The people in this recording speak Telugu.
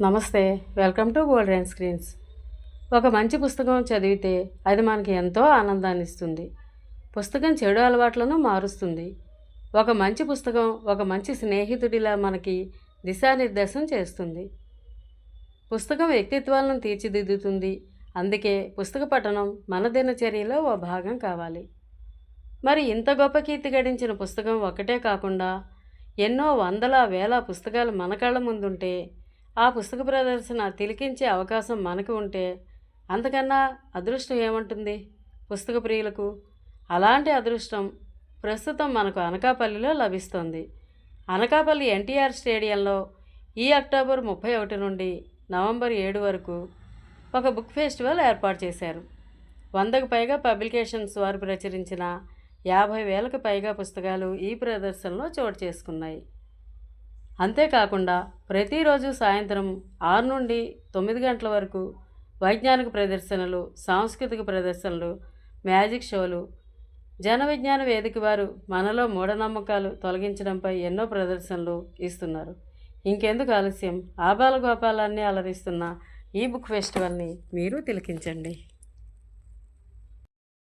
నమస్తే వెల్కమ్ టు గోల్డెన్ స్క్రీన్స్. ఒక మంచి పుస్తకం చదివితే అది మనకి ఎంతో ఆనందాన్ని ఇస్తుంది. పుస్తకం చెడు అలవాట్లను మారుస్తుంది. ఒక మంచి పుస్తకం ఒక మంచి స్నేహితుడిలా మనకి దిశానిర్దేశం చేస్తుంది. పుస్తకం వ్యక్తిత్వాలను తీర్చిదిద్దుతుంది. అందుకే పుస్తక పఠనం మన దినచర్యలో ఓ భాగం కావాలి. మరి ఇంత గొప్ప కీర్తి గడించిన పుస్తకం ఒకటే కాకుండా ఎన్నో వందల వేల పుస్తకాలు మన కళ్ళ ముందుంటే ఆ పుస్తక ప్రదర్శన తిలికించే అవకాశం మనకు ఉంటే అంతకన్నా అదృష్టం ఏముంటుంది? పుస్తక ప్రియులకు అలాంటి అదృష్టం ప్రస్తుతం మనకు అనకాపల్లిలో లభిస్తోంది. అనకాపల్లి ఎన్టీఆర్ స్టేడియంలో ఈ అక్టోబర్ ముప్పై ఒకటి నుండి నవంబర్ ఏడు వరకు ఒక బుక్ ఫెస్టివల్ ఏర్పాటు చేశారు. వందకు పైగా పబ్లికేషన్స్ వారు ప్రచురించిన యాభై వేలకు పైగా పుస్తకాలు ఈ ప్రదర్శనలో చోటు చేసుకున్నాయి. అంతేకాకుండా ప్రతిరోజు సాయంత్రం ఆరు నుండి తొమ్మిది గంటల వరకు వైజ్ఞానిక ప్రదర్శనలు సాంస్కృతిక ప్రదర్శనలు మ్యాజిక్ షోలు జన విజ్ఞాన వేదిక వారు మనలో మూఢనమ్మకాలు తొలగించడంపై ఎన్నో ప్రదర్శనలు ఇస్తున్నారు. ఇంకెందుకు ఆలస్యం? ఆబాల గోపాలాన్ని అలరిస్తున్న ఈ బుక్ ఫెస్టివల్ని మీరు తిలకించండి.